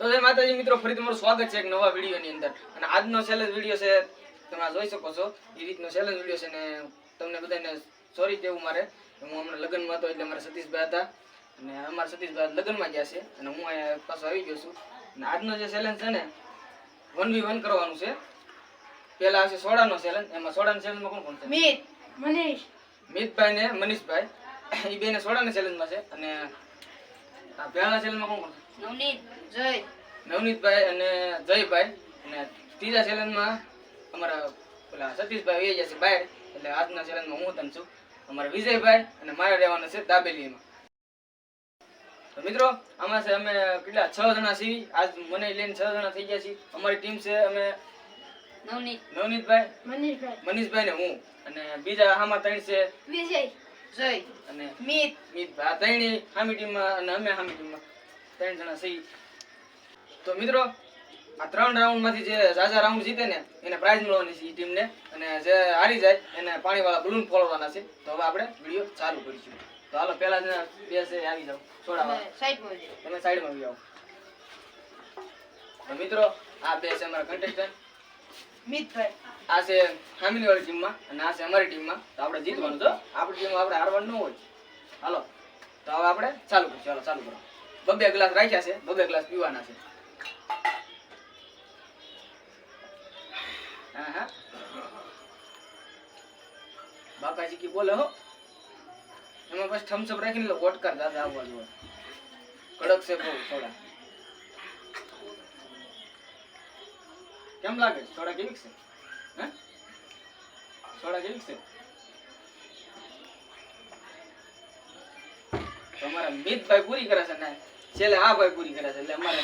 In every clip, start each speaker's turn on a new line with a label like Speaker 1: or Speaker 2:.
Speaker 1: તો જય માતાજી મિત્રો ફરી તમારું સ્વાગત છે એક નવા વિડીયોની અંદર. અને આજનો ચેલેન્જ વીડિયો છે તમે જોઈ શકો છો એ રીતનો ચેલેન્જ વીડિયો છે ને તમને બધાને સોરી કેવું મારે. હું હમણાં લગ્નમાં હતો એટલે મારા સતીશભાઈ હતા. અને અમારા સતીશભાઈ લગ્નમાં ગયા છે. અને હું અહીંયા પાછો આવી ગયો છું. અને આજનો જે ચેલેન્જ છે ને વન વી વન કરવાનું છે. પહેલા આવશે સોડાનો ચેલેન્જ એમાં સોડાનો ચેલેન્જમાં કોણ કોણ છે?
Speaker 2: મિત મનીષ.
Speaker 1: મિતભાઈ ને મનીષભાઈ. એ બેને સોડાના ચેલેન્જમાં છે. અને આ પહેલા ચેલેન્જમાં કોણ કોણ છે?
Speaker 2: નવનીત જય.
Speaker 1: નવનીતભાઈ અને જયભાઈ. અને ત્રીજા ચેલેન્જમાં અમારા પેલા સતીશભાઈ એ જશે બહાર. એટલે આજના ચેલેન્જમાં હું તને છું. અમારા વિજયભાઈ અને મારે રહેવાનું છે દાબેલીમાં. તો મિત્રો આમાં છે અમે કેટલા? છ જણા છીએ. આજ મને લઈને છ જણા થઈ ગયા છીએ. અમારી ટીમ છે અમે
Speaker 2: નવનીત.
Speaker 1: નવનીતભાઈ
Speaker 2: મનીષભાઈ.
Speaker 1: મનીષભાઈ ને હું. અને બીજા આમાં ત્રણ છે.
Speaker 2: વિજય. જય.
Speaker 1: અને
Speaker 2: મિત.
Speaker 1: મિતભાઈ આ ત્રણેય હામી ટીમમાં અને અમે હામી ટીમમાં. ત્રણ જણા સહી. તો મિત્રો આ ત્રણ રાઉન્ડમાંથી જે ઝાઝા રાઉન્ડ જીતે ને એને પ્રાઇઝ મળવાની છે એ ટીમને અને જે હારી જાય એને પાણીવાળા બલૂન ફોડવાના છે. તો હવે આપણે વીડિયો ચાલુ કરીશું. તો હાલો પહેલા જ બે છે આવી જાઓ. છોડાવા તમે સાઈડમાં આવી જાઓ. તો મિત્રો આ બે છે અમારા કન્ટેસ્ટન્ટ
Speaker 2: મિતભાઈ.
Speaker 1: આ છે ફેમિલીવાળી વાળી ટીમમાં અને આ છે અમારી ટીમમાં તો આપણે જીતવાનું તો આપણી ટીમમાં આપણે હારવાનું ન હોય. હાલો તો હવે આપણે ચાલુ કરીશું. ચાલો ચાલુ કરો. બબે ગ્લાસ રાખ્યા છે, બબે ગ્લાસ પીવાના છે. હા બાકાજી કી બોલે હો. એમાં પછી થમ્સઅપ રાખીને લો વોટ કર દાદા આવવા જો કડક છે બહુ થોડા. કેમ લાગે? થોડા કેવી છે? હે? સોડા કેવી છે? તમારા મિતભાઈ પૂરી કરે છે ને? છેલ્લે આ ભાઈ પૂરી કરે છે એટલે અમારે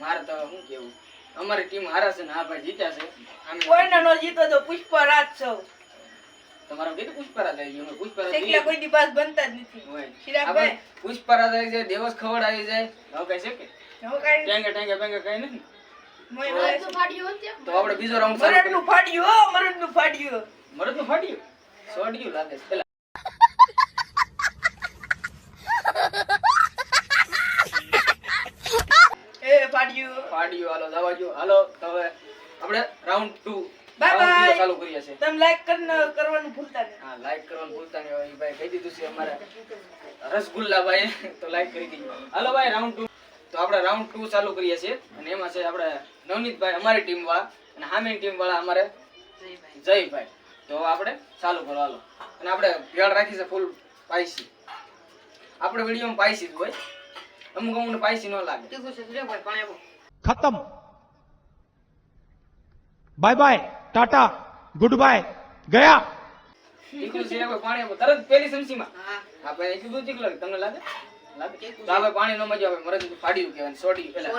Speaker 1: મારે તો શું કેવું અમારી ટીમ હારાશે ને આ ભાઈ જીત્યા છે.
Speaker 2: કોઈને નો જીતો તો પુષ્પરાજ સૌ
Speaker 1: તમારા કીધું પુષ્પરાજ આવી ગયું. પુષ્પરાજ
Speaker 2: એકલા કોઈ દી બનતા જ નથી.
Speaker 1: હોય.
Speaker 2: ચિરાગભાઈ.
Speaker 1: પુષ્પરાજ આવી જાય દેવસ ખવડ આવી જાય. હવે કઈ છે કે ટેંગે ટેંગે પેંગે કઈ નથી. તો આપણે બીજો રાઉન્ડ ચાલુ
Speaker 2: નું ફાડ્યું હો મરદનું ફાડ્યું.
Speaker 1: મરદનું ફાટ્યું સોડ્યું લાગે છે.
Speaker 2: ફાડ્યું.
Speaker 1: ફાડ્યું હાલો જવા હાલો હવે આપણે રાઉન્ડ 2
Speaker 2: બાય બાય
Speaker 1: ચાલુ કરીએ છે
Speaker 2: તમે લાઈક કરવાનું ભૂલતા નહીં.
Speaker 1: હા લાઈક કરવાનું ભૂલતા નહીં ભાઈ કહી દીધું છે અમારે રસગુલ્લા ભાઈ તો લાઈક કરી દીધું. હાલો ભાઈ રાઉન્ડ 2 તો આપણે રાઉન્ડ 2 ચાલુ કરીએ છીએ. અને એમાં છે આપણે નવનીતભાઈ અમારી ટીમ વાળા અને હામીની ટીમ વાળા અમારે જયભાઈ. તો આપણે ચાલુ કરો હાલો. અને આપણે ભેળ રાખી છે ફૂલ પાઈસી આપણે વિડીયોમાં પાઈસી જ હોય. અમુક અમુક
Speaker 3: ખતમ. Bye bye Tata goodbye ગયા.
Speaker 1: ટીકલું છે કોઈ પાણી તરત કહેવાય સોડી પેલા.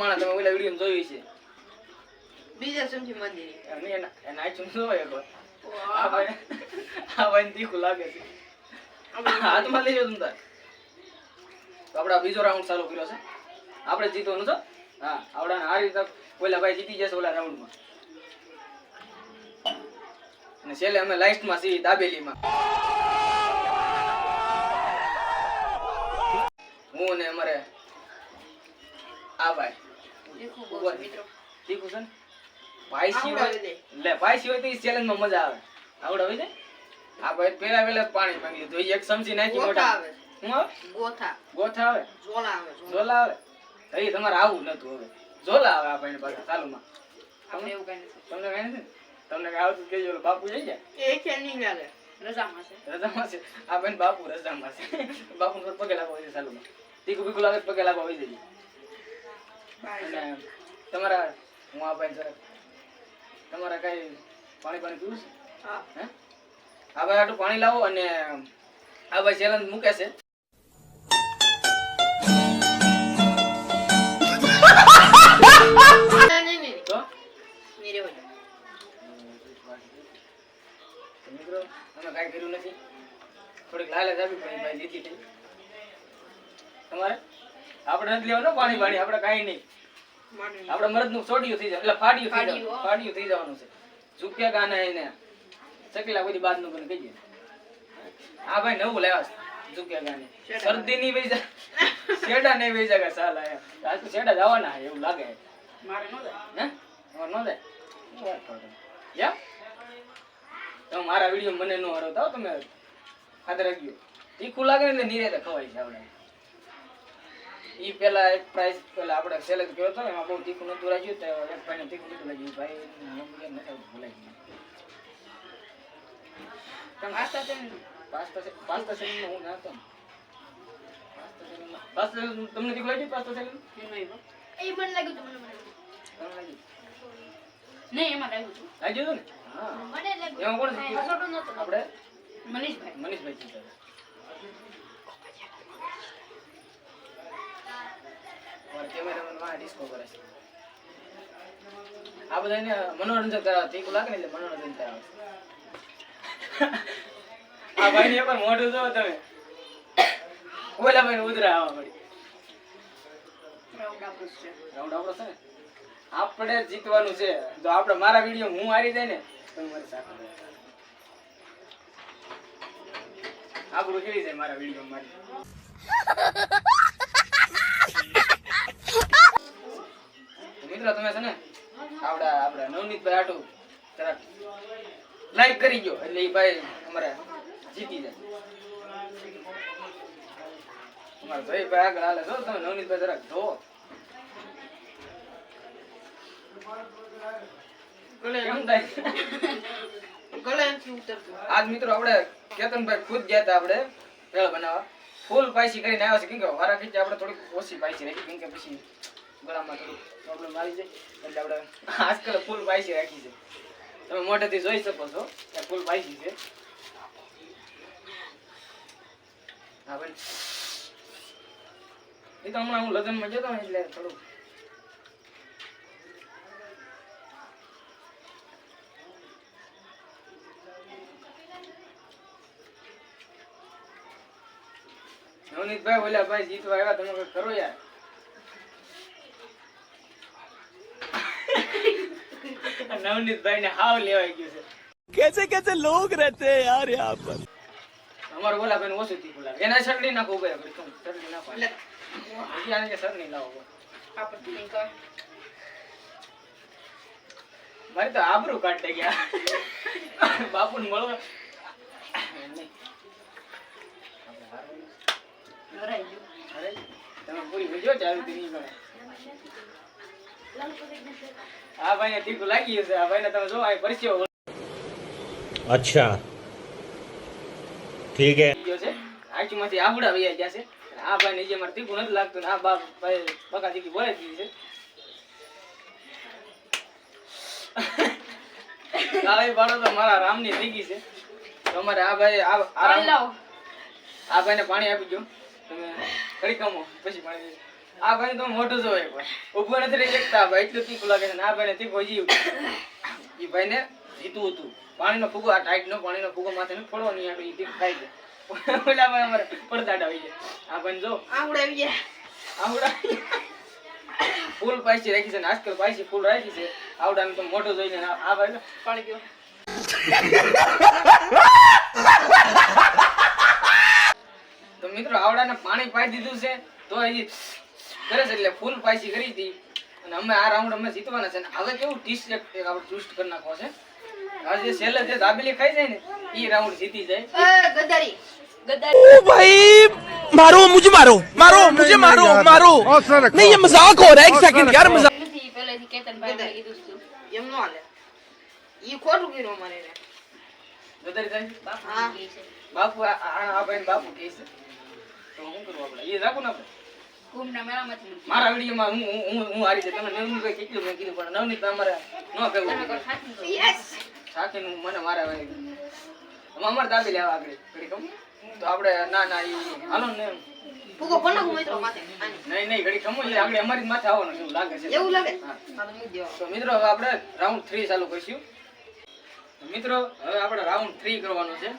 Speaker 1: માણસ તમે જોયું છે
Speaker 2: બીજા સમજી મંદિર.
Speaker 1: એના એના ભાઈ આ લાગે છે. હાથમાં લઈ જાઓ તમ. તો આપણે બીજો રાઉન્ડ ચાલુ કર્યો છે. આપણે જીતવાનું છે. હા આવડાને આ રીતે ઓલા ભાઈ જીતી જશે ઓલા રાઉન્ડમાં અને છેલ્લે અમે લાસ્ટમાં છીએ દાબેલીમાં. હું ને અમારે આ ભાઈ. તીખું છે ને? પાયસી હોય લે ભાઈ સિવાય તો એ challenge માં મજા આવે. આવડાવી દે. આ ભાઈ પેલા પેલા પાણી માંગી લીધું. એક સમજી નાખી મોટા.
Speaker 2: આવે. ગોથા.
Speaker 1: ગોથા આવે?
Speaker 2: ઝોલા આવે ઝોલા.
Speaker 1: આવે? તો તમારે આવું નતું હવે. ઝોલા આવે આ ભાઈને પાછા ચાલુમાં
Speaker 2: આપણે એવું કઈ નથી.
Speaker 1: તમને કઈ નથી? તમને કઈ આવતું કેજો બાપુ જઈ જાય
Speaker 2: એ કે નહીં ગાલે રજામાં છે.
Speaker 1: રજામાં છે? આ ભાઈ બાપુ રજામાં છે. બાપુ પગે લાગવા હોય ચાલુમાં તીખું બીખું લાગે પગે લાગવા હોય જઈએ અને તમારા હું આ જરાક તમારા કઈ પાણી પાણી પીવું છે?
Speaker 2: હા.
Speaker 1: હે? આ આટલું પાણી લાવો અને આ ભાઈ ચેલેન્જ મૂકે છે. મિત્રો અમે કાંઈ કર્યું નથી. થોડીક લાલચ આપી પણ ભાઈ લીધી હતી તમારે? આપણે નથી લેવાનું પાણી પાણી આપણે કાંઈ નહીં. આપણે મરદનું સોડિયું થઈ જાય એટલે ફાડ્યું થઈ જવાનું ફાડ્યું થઈ જવાનું છે. ઝુક્યા ગાના એને. ચકલા બધી બાદનું પણ કહીએ આ ભાઈ નવું લાવ્યા છે
Speaker 2: ગાને.
Speaker 1: શરદી નહીં વેજા શેડા નહીં વેજા કે સાલ આયા આજ તો શેડા જવાના એવું લાગે.
Speaker 2: મારે નો જાય.
Speaker 1: હે? તમારે ન જાય? યા? મારા વીડિયો મને નો હરો તમે ખાતે રાખ્યો તીખું લાગે ને એટલે નિરાતે ખવાય છે આપણે. ઈ પેલા એક પ્રાઇસ પેલા આપણે સેલેક્ટ કર્યો હતો એમાં બહુ તીખું નતું રાખ્યું તો એક ભાઈને તીખું નતું લાગ્યું. ભાઈ ભૂલાઈ ગયું. કેમ?
Speaker 2: પાસ્તા છે
Speaker 1: પાસ્તા સેલિંગમાં હું ના હતો. પાસ્તા સેલિંગ તમને તીખું લાગ્યું પાસ્તા સેલિંગ.
Speaker 4: એ મને લાગ્યું તું મને મને
Speaker 1: તમને લાગ્યું
Speaker 2: નહીં એમાં લાગ્યું હતું
Speaker 1: લાગ્યું હતું ને હા
Speaker 4: મને લાગ્યું
Speaker 1: એમાં કોણ?
Speaker 4: ખોટું
Speaker 1: આપણે
Speaker 2: મનીષભાઈ
Speaker 1: મનીષભાઈ છે આ બધાને મનોરંજન કરાવે તીખું લાગે ને એટલે મનોરંજન કરાવે આ ભાઈ ને પણ મોઢું જો તમે. ઓલા ભાઈ ઉધરા આવા મળી.
Speaker 2: રાઉન્ડ આપણું છે.
Speaker 1: ને? આપણે જીતવાનું છે. જો આપણે મારા વીડિયો હું હારી જાય ને તો મારી સાથે આપણું કેવી જાય મારા વીડિયો મારી. તો મિત્રો તમે છે ને આપડા આપડા નવનીતભાઈ આટું જરાક લાઈક કરી ગયો. એટલે એ ભાઈ અમારે જીતી જાય ભાઈ ભાઈ આગળ હાલે. જો તમે નવનીત
Speaker 2: ભાઈ જરાક જો
Speaker 1: આજ મિત્રો આપણે કેતનભાઈ ખુદ ગયા હતા આપણે ભેળ બનાવવા. ફૂલ પાયસી કરીને આવ્યા છે. કેમ કે વારા ખીચે આપણે થોડીક ઓછી પાયસી રાખી. કેમ કે પછી ગળામાં થોડું પ્રોબ્લેમ આવી જાય. એટલે આપણે આજકાલ ફૂલ પાયસી રાખી છે. તમે મોઢેથી જોઈ શકો છો કે ફૂલ પાયસી છે. હા ભાઈ એ તો હમણાં હું લગ્નમાં જતો ને એટલે થોડું નવનીતભાઈ ઓલા ભાઈ જીતવા આવ્યા તમે કઈ કરો યાર નવનીતભાઈ ને હાવ લેવાઈ ગયું છે
Speaker 3: कैसे कैसे लोग रहते हैं यार यहाँ पर
Speaker 1: અમારે બોલા બેન ઓછું થી બોલાવે. એને સરડી નાખો ઉભે આગળ નાખો.
Speaker 2: એટલે
Speaker 1: આને લાવો. મારે તો આબરું કાઢી ગયા બાપુ ને મળો તમે પૂરી ભજો ચાલુ થી નહીં આ ભાઈને તીખું લાગી હશે આ ભાઈને તમે જો આ પરસ્યો
Speaker 5: અચ્છા.
Speaker 1: ઠીક હે. આચુમાંથી આવડા વૈયા ગયા આ ભાઈ ને જે મારે તીખું નથી લાગતું ને આ બાપ ભાઈ બકા દીકી બોલે દીધી છે. કાળી પાડો તો મારા રામની દીકી છે. તમારે આ ભાઈ આ આ ભાઈ ને પાણી આપી દો. તમે કરી કમો પછી પાણી આ ભાઈ તો મોટો જોવે ઊભો નથી રહી શકતા. ભાઈ એટલું તીખું લાગે છે ને આ ભાઈ ને તીખું હજી એ ભાઈ ને જીતું હતું. પાણીનો ફૂગો આ ટાઈટનો પાણીનો ફૂગો માથે ને ફોડો નહીં આપણે ઈટી ખાઈ જાય ઓલા ભાઈ અમારે પડદાટ આવી જાય આ જો.
Speaker 2: આંગળા આવી ગયા.
Speaker 1: આવડા ફૂલ પાયસી રાખી છે ને આજકાલ પાયસી ફૂલ રાખી છે. આવડાનું તો મોટો જોઈને આ ભાઈ
Speaker 2: પાણી ગયો
Speaker 1: તો મિત્રો આવડાને પાણી પાઈ દીધું છે તો હજી કરે છે એટલે ફૂલ પાયસી કરી હતી. અને અમે આ રાઉન્ડ અમે જીતવાના છે. અને હવે કેવું ટીસ્ટ એક આપણે ટ્વિસ્ટ કરી નાખવા છે. આ જે છેલ્લે જે દાબેલી ખાઈ જાય ને એ રાઉન્ડ જીતી જાય
Speaker 2: એ ગદારી ગદારી
Speaker 3: ओ भाई मारो मुझे मारो मारो मुझे मारो मारो नहीं ये मजाक हो रहा है एक सेकंड यार मजाक
Speaker 2: નથી પહેલેથી કેતનભાઈ કીધું હતું એમ નો હાલે ઈ ખોટું કર્યું અમારે એને
Speaker 1: ગદરી થાય
Speaker 2: બાપુ
Speaker 1: હા.
Speaker 2: કહે છે
Speaker 1: બાપુ આ આ આ ભાઈને બાપુ કહે છે તો શું કરવું આપણે એ રાખું ને આપણે
Speaker 2: કુંભના મેળામાંથી નથી.
Speaker 1: મારા વિડીયોમાં હું હું હું હું હારી જાય તમે નવનીતભાઈ કેટલું મેં કીધું પણ નવનીત અમારે ન
Speaker 2: તમે
Speaker 1: કહેવું હું મને મારા વાળી અમાર દાબી લેવા આગળ. ઘડી કહું તો આપણે ના ના ઈ હાલો ને
Speaker 2: પણ નાખું મિત્રો માથે.
Speaker 1: નહીં નહીં ઘડી ખમ એટલે આગળ અમારી માથે આવવાનું છે એવું લાગે છે.
Speaker 2: એવું લાગે? તો
Speaker 1: મિત્રો હવે આપણે રાઉન્ડ થ્રી ચાલુ કરીશું. મિત્રો હવે આપણે રાઉન્ડ થ્રી કરવાનો છે.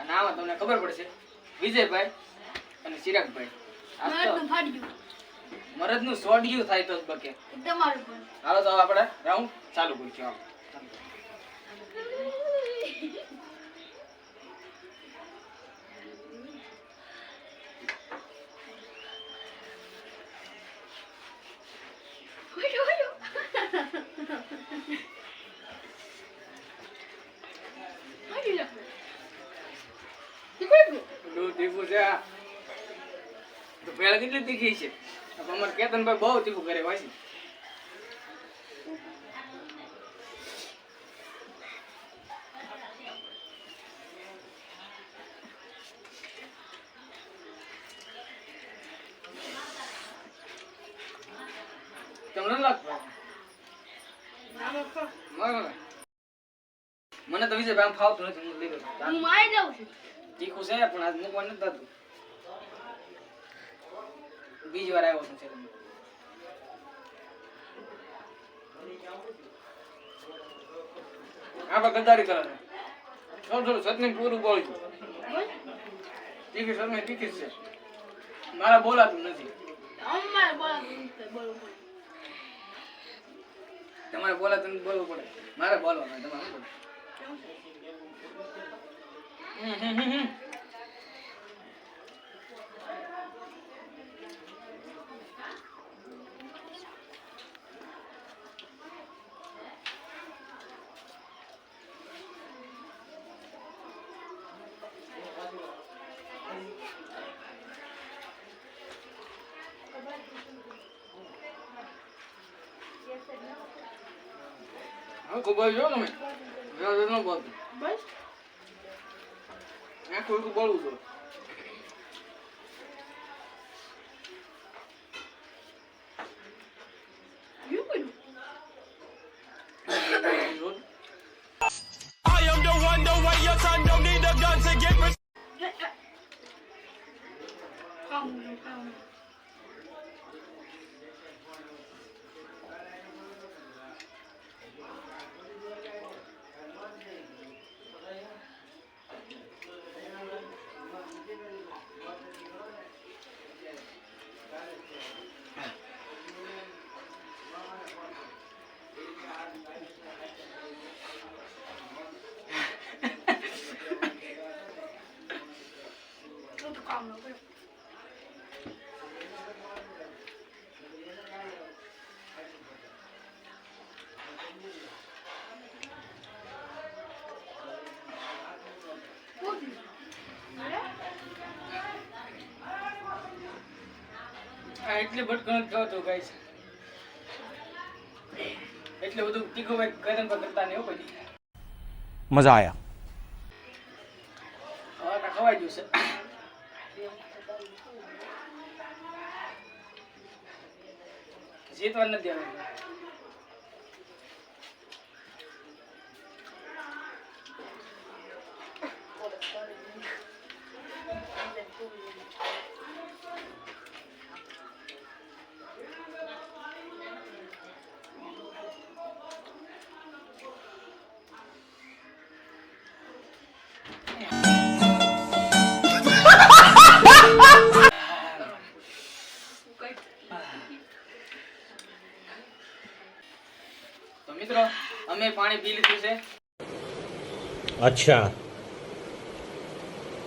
Speaker 1: અને આમાં તમને ખબર પડશે વિજયભાઈ અને ચિરાગભાઈ. મરદનું સોડિયું થાય તો જ બકે.
Speaker 4: તમારું
Speaker 1: હાલો તો હવે આપણે રાઉન્ડ ચાલુ કરીશું હાલો. પહેલા કેટલી તીખી છે. અમારે કેતનભાઈ બહુ તીખું કરે હોય છે. તમને લાગતું મને તો આમ ફાવતું નથી હું લઈ લઉં.
Speaker 4: હું મારી જાઉં છું.
Speaker 1: તીખું છે પણ આજ મૂકવા નથી થતું. બીજી વાર આવ્યો છું છેલ્લે. આપણે ગદ્દારી કરે થોડું થોડું સતની પૂરું બોલી ટીકી સતની ટીકી જ છે. મારા બોલાતું નથી. તમારે બોલાતું નથી બોલવું પડે. મારે બોલવાનું તમારે પડે? હમ, હમ, હમ, હમ. હા ખૂબ જ જો તમે જો ન બોલતું
Speaker 4: બસ.
Speaker 1: આખું આખું
Speaker 4: કામ ન
Speaker 1: કર્યું એટલે ભટકણ થતો એટલે બધું તીખો ભાઈ ગરમ કરતા ને એવું પછી
Speaker 3: મજા આયા.
Speaker 1: હવે ખવાઈ ગયું છે. જીતવા નથી દેવાનું.
Speaker 5: અચ્છા.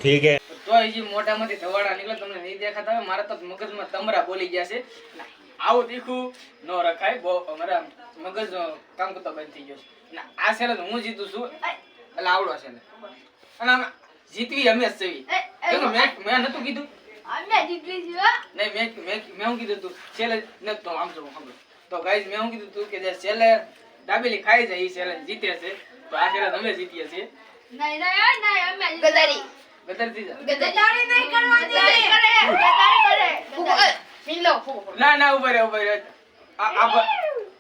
Speaker 5: ઠીક હે.
Speaker 1: તો હજી મોટામાંથી ધવાડા નીકળે તમને નહીં દેખાતા હોય મારા તો મગજમાં તમરા બોલી ગયા છે. આવું તીખું ન રખાય બહુ મારા મગજ કામ કરતો બંધ થઈ ગયો છે. ના આ સેલેજ હું જીતું છું. એટલે આવડો સેલેજ અને આમ જીતવી અમે જ સેવી. મેં મેં નતું કીધું. મેં કીધું તું? મેં કીધું તું કે જે સેલે ડાબેલી ખાઈ જાય એ સેલેજ જીતે છે. તો આ સેલેજ અમે જીતીએ છીએ.
Speaker 4: નહીં નહીં નહીં અમે.
Speaker 2: ગદારી
Speaker 4: નહીં કરવાની. કરે, કરે.
Speaker 1: ના ના ઊભા રે ઊભા રે આ આ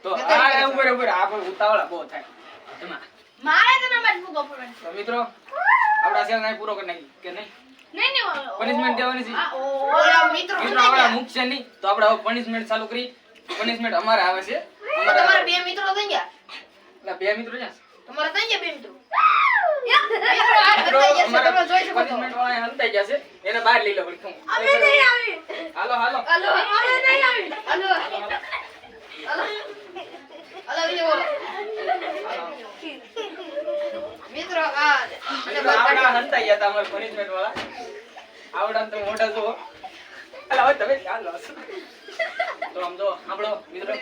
Speaker 1: તો આ આ ઊભા રે ઊભા રે આ પણ ઉતાવળા બહુ થાય.
Speaker 4: મારે તમે મત ફૂગો પડવાનો.
Speaker 1: મિત્રો આપડા સેલ નાઈ પૂરો કરી નાખી કે નહીં?
Speaker 4: નહીં, નહીં,
Speaker 1: પનિશમેન્ટ દેવાની છે.
Speaker 2: ઓલા મિત્રો
Speaker 1: મિત્રો આપડા મુકશે નહીં તો આપણે હવે પનિશમેન્ટ ચાલુ કરી. પનિશમેન્ટ અમારે આવે છે.
Speaker 2: તમારા બે મિત્રો થઈ ગયા?
Speaker 1: એટલે બે મિત્રો છે.
Speaker 2: તમારા થઈ ગયા બે મિત્રો?
Speaker 1: એને બહાર લઈ લો.
Speaker 4: અમે નહીં આવી.
Speaker 1: હાલો હાલો.
Speaker 2: હલો
Speaker 4: અમે નહીં આવી.
Speaker 2: Hello hello. હલો વિજય બોલો. મિત્રો આ
Speaker 1: આવડા હલતાઈ ગયા હતા અમારા વાળા. આવડા તમે મોટા જો હવે તમે ચાલો. તો આમ જો સાંભળો મિત્રો.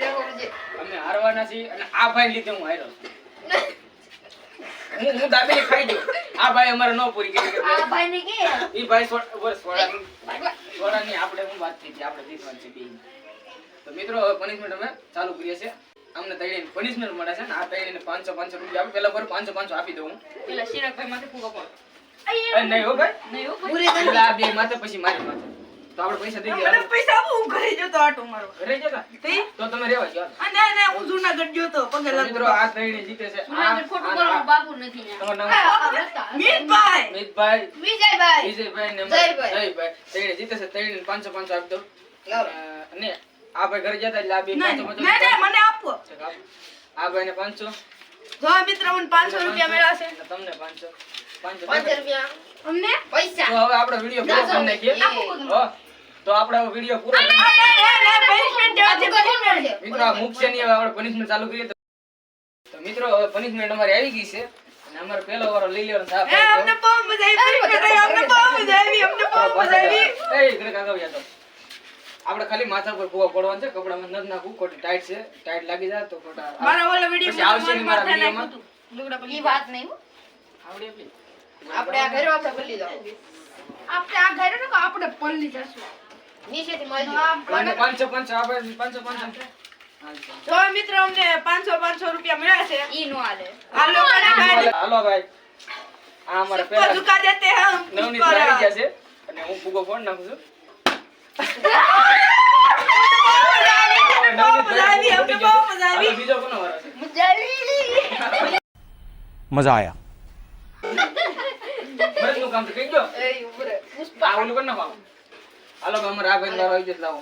Speaker 1: અમે હારવાના છીએ અને આ ભાઈ લીધે હું હાર્યો છું. હું હું દાબેલી ખાઈ ગયો આ ભાઈ અમારે ન પૂરી કરી
Speaker 4: આ ભાઈને કે?
Speaker 1: ઈ ભાઈ સોળ વર્ષ વાળા થોડાની આપણે હું વાત થઈ હતી? આપણે જીતવાનું છે બેય. તો મિત્રો હવે પનિશમેન્ટ અમે ચાલુ કરીએ છીએ. અમને તૈયારી પનિશમેન્ટ મળે છે ને આ પાંચસો પાંચસો રૂપિયા આપી. પેલા પર પાંચસો પાંચસો આપી દઉં
Speaker 2: પેલા શિરકભાઈ માથે ફૂગો પડો
Speaker 1: નહીં હો ભાઈ.
Speaker 2: નહીં હો
Speaker 1: પૂરી આ બે માથે પછી મારી માથે. તો આપણે પૈસા દઈ
Speaker 6: મને પૈસા આપો હું ઘરે જતો આટો મારો.
Speaker 1: ઘરે જતા
Speaker 6: તે?
Speaker 1: તો તમે રહેવા
Speaker 6: આ ના ના હું જુનાગઢ ગયો તો પગે
Speaker 1: તો મિત્રો આ ત્રણે જીતે છે. આ-
Speaker 2: જુનાગઢ ખોટું
Speaker 1: આ-
Speaker 2: બાપુ નથી ને
Speaker 1: તમારું
Speaker 6: મીતભાઈ.
Speaker 4: વિજયભાઈ.
Speaker 1: વિજયભાઈ ને
Speaker 2: જયભાઈ.
Speaker 1: જયભાઈ. ત્રણે જીતે છે ત્રણે પાંચસો પાંચસો આપી દો
Speaker 2: ને
Speaker 1: અ, આ ભાઈ ઘરે જતા એટલે આ બે
Speaker 6: ના ના ના, મને આપો.
Speaker 1: આ ભાઈને પાંચસો.
Speaker 6: જો મિત્ર મને પાંચસો રૂપિયા મળ્યા છે.
Speaker 1: તમને પાંચસો. પાંચસો.
Speaker 2: પાંચ રૂપિયા.
Speaker 4: અમને?
Speaker 2: પૈસા.
Speaker 1: તો હવે આપણે વીડિયો પૂરો કરી નાખીએ. તો આપણે વીડિયો પૂરો
Speaker 6: ના, ના, ના?
Speaker 1: મિત્રો આ મુખ્ય નહીં આપણે પનિશમેન્ટ ચાલુ કરીએ તો તો મિત્રો હવે પનિશમેન્ટ અમારી આવી ગઈ છે. અને અમારો પહેલો વારો લઈ લેવાનો
Speaker 6: એ, અમને બહુ મજા આવી અમને બહુ મજા આવી અમને બહુ મજા આવી.
Speaker 1: એ ઘરે કાકા તો. આપણે ખાલી માથા પર કુવા પડવાનું છે કપડામાં નથી નાખવું ખોટી ટાઈટ છે. ટાઈટ લાગી જાય તો ખોટા
Speaker 6: મારા ઓલા
Speaker 1: પછી આવશે નહીં મારા વિડીયોમાં
Speaker 6: લુગડા
Speaker 2: ઈ વાત નહીં
Speaker 1: આવડે
Speaker 2: આપણે આ ઘરે આપણે ભૂલી જાવ
Speaker 4: આપણે આ ઘરે ને આપણે પલ્લી જશું.
Speaker 6: જો મિત્રો અમને પાંચસો પાંચસો રૂપિયા મળ્યા છે.
Speaker 2: ઈ નો હાલે
Speaker 6: હાલો
Speaker 1: હાલો ભાઈ. આ અમારે પેલા
Speaker 6: દુકા દેતે હમ નવની મજા
Speaker 1: આયા. કામ તો
Speaker 2: કઈ ગયો
Speaker 1: પુષ્પા આવું કરી નાખો હાલો કે અમારા આ ભાઈ વારો આવી જશે લાવો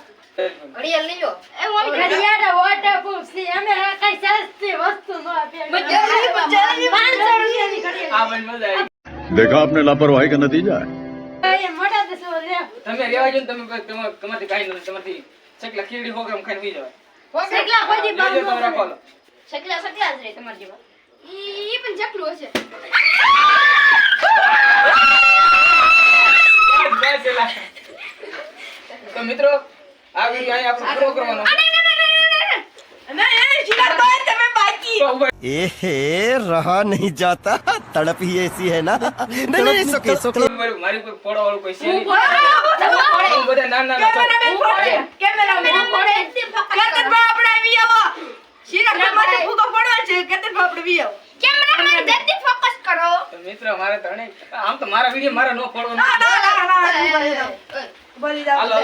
Speaker 2: ઘડિયાળ લઈ લો
Speaker 4: એ ઓલી ઘડિયાળ waterproof છે અમે કઈ સસ્તી વસ્તુ ન આપીએ
Speaker 2: મજા આવી, મજા આવી.
Speaker 4: 500 રૂપિયાની ઘડિયાળ
Speaker 1: આ ભાઈ મજા આવી
Speaker 7: देखा आपने लापरवाही का नतीजा है
Speaker 4: એ મોટા તો શું રે
Speaker 1: તમે રેવા જો ને તમે કોઈ- તમા- તમારથી કાંઈ નથી તમારથી ચકલા ખીરડી પ્રોગ્રામ ખાઈને સુઈ જવાય
Speaker 4: સગલા કોઈ દી
Speaker 1: લેજો
Speaker 4: બાંધો
Speaker 1: તમે રાખો હાલો.
Speaker 2: સકલા સકલા જ રે તમારા જેવા
Speaker 4: ઈ પણ ચકલું હશે
Speaker 1: બસ એલા. તો મિત્રો આ વિડીયો અહીં આપણે પૂરો કરવાનો
Speaker 6: અને એ શિલાભાઈ તમે બાકી
Speaker 1: તો ઉભા
Speaker 8: एहे रहा नहीं जाता तड़प ही ऐसी है ना नहीं नहीं सुके सुके
Speaker 1: મારી મારી કોઈ ફોડો વાળું કોઈ છે નહીં.
Speaker 6: પડે
Speaker 1: હું બધા નાના નાના
Speaker 6: કેમેરામેન પડે કેમેરામેન પડે કેતનભાઈ આપણે આવી આવો શિરાભાઈ માથે ફૂગો પડવા છે કેતનભાઈ આપણે વી આવો
Speaker 4: કેમેરામેન જલ્દી ફોકસ કરો
Speaker 1: તો મિત્રો મારે ત્રણે આમ તો મારા વિડીયો મારે ન
Speaker 6: ના
Speaker 1: ફોડવાનું
Speaker 6: ના ના ના બલી જાઓ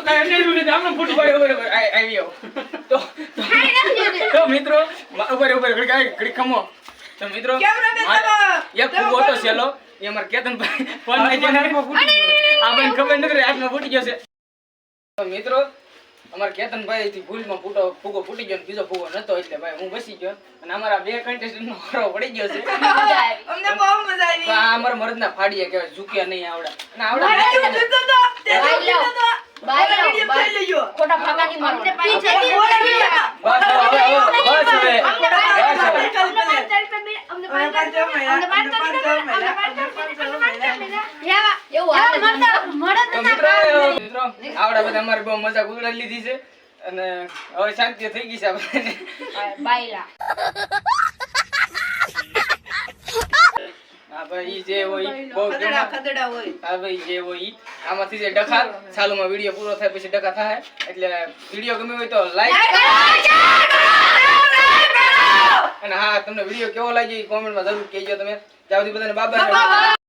Speaker 1: તો કાંઈ અડેલું નથી. આમને ફૂટી તો- તો- મિત્રો ખમો. તો એક ફૂગો હતો એ અમારે કેતનભાઈ ફોન લઈ જઈને ગયો. ખબર નથી હાથમાં ફૂટી ગયો છે. તો મિત્રો અમારા કેતનભાઈ થી ભૂલમાં ફૂટો ફૂગો ફૂટી ગયો બીજો ફૂગો નતો એટલે ભાઈ હું બસી ગયો. અને અમારા બે contestant નો પડી ગયો છે.
Speaker 2: મજા આવી.
Speaker 6: અમને બહુ મજા આવી.
Speaker 1: આ અમારા મરદના ફાડીએ કે ઝૂક્યા નહીં આવડે. અને આવડે આવડા બધા અમારે બહુ મજાક ઉડાડી લીધી છે. અને હવે શાંતિ થઈ ગઈ છે આપણે
Speaker 2: બાયલા
Speaker 1: આમાંથી જે ડખા ચાલુમાં વીડિયો પૂરો થાય પછી ડખા થાય. એટલે વીડિયો ગમે હોય તો લાઈક અને હા તમને વીડિયો કેવો લાગ્યો એ કોમેન્ટમાં જરૂર કહેજો તમે. ત્યાં સુધી બધાને બાબા